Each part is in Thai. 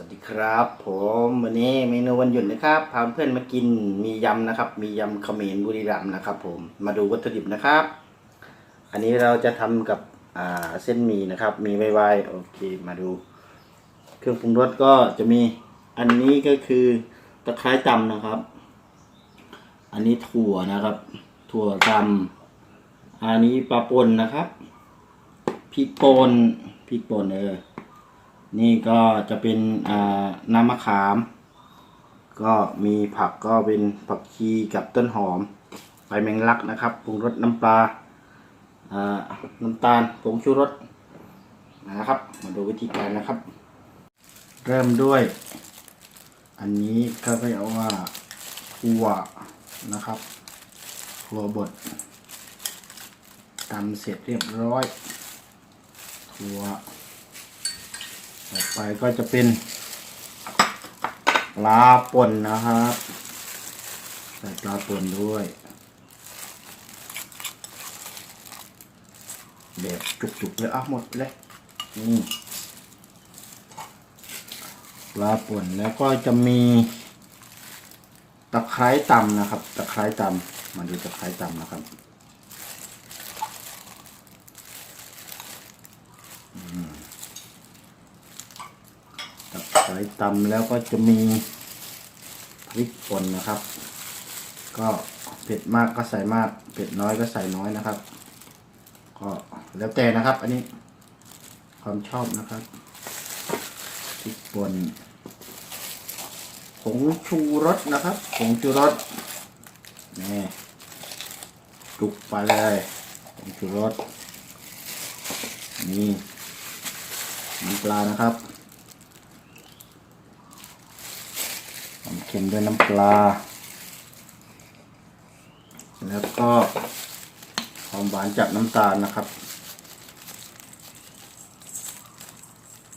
สวัสดีครับ ผมวันนี้เมนูวันหยุดนะครับพาเพื่อนมากินมียำนะครับ มียำเขมรบุรีรัมย์นะครับ ผมมาดูวัตถุดิบนะครับ อันนี้เราจะทำกับอ่าเส้นหมี่นะครับ มีไวๆโอเคมาดู เครื่องปรุงรสก็จะมีอันนี้ก็คือตะไคร้ตำนะครับ อันนี้ถั่วนะครับ ถั่วตำอันนี้ปลาป่นนะครับพริกป่นพริกป่นเออ นี่ก็จะเป็นน้ำมะขาม ก็มีผักก็เป็นผักชีกับต้นหอมใบแมงลักนะครับปรุงรสน้ำปลาน้ำตาลผงชูรสนะครับ มาดูวิธีการนะครับ เริ่มด้วย อันนี้ก็เรียกว่าถั่วนะครับถั่วบดตำเสร็จเรียบร้อยถั่ว ไปก็จะเป็นปลาป่นนะครับใส่ปลาป่นด้วยแบบจุกๆเลยอะหมดเลยนี่ปลาป่นแล้วก็จะมีตะไคร้ตำนะครับ ตะไคร้ตำมาดูตะไคร้ตำนะครับ ตับไร้ตำแล้วก็จะมีพริกป่นนะครับ ก็เผ็ดมากก็ใส่มากเผ็ดน้อยก็ใส่น้อยนะครับ ก็แล้วแต่นะครับ อันนี้ความชอบนะครับพริกป่นผงชูรสนะครับผงชูรสนี่จุกไปเลยผงชูรสนี่น้ำปลานะครับ ความ เค็มด้วยน้ำปลา แล้วก็ความหวานจากน้ำตาลนะครับ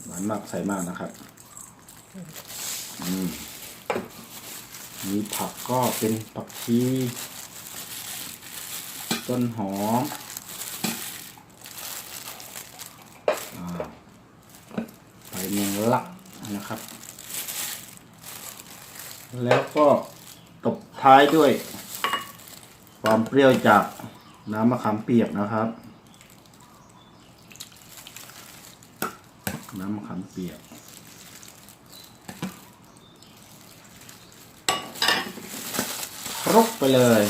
หวานมากใส่มากนะครับอืมมีผักก็เป็นผักชีต้นหอมอ่าใบเมงลักนะครับ แล้วก็ตบท้ายด้วย ความเปรี้ยวจากน้ำมะขามเปียกนะครับ น้ำมะขามเปียก ครบไปเลย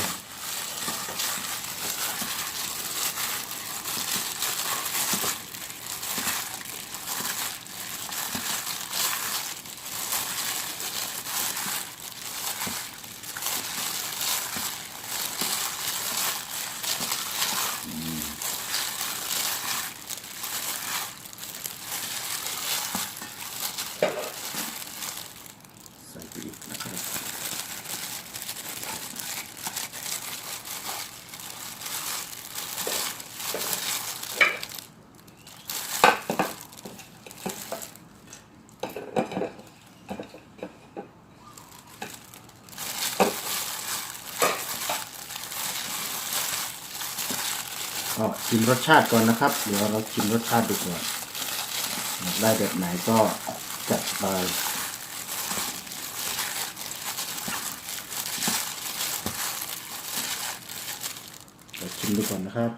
ก็ชิมรสชาติก่อนนะครับ เดี๋ยวเราชิมรสชาติดูก่อนได้แบบไหนก็จัดไปชิมดูก่อนนะครับ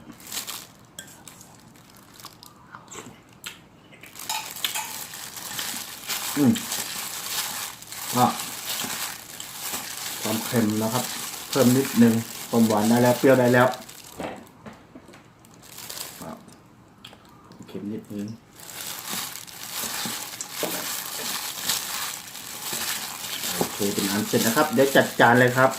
อืมก็ความเค็มนะครับ เพิ่มนิดนึงความหวานได้แล้ว เปรี้ยวได้แล้ว ครับเข็มนิดนึงโอเคเป็นอันเสร็จนะครับ เดี๋ยวจัดจานเลยครับ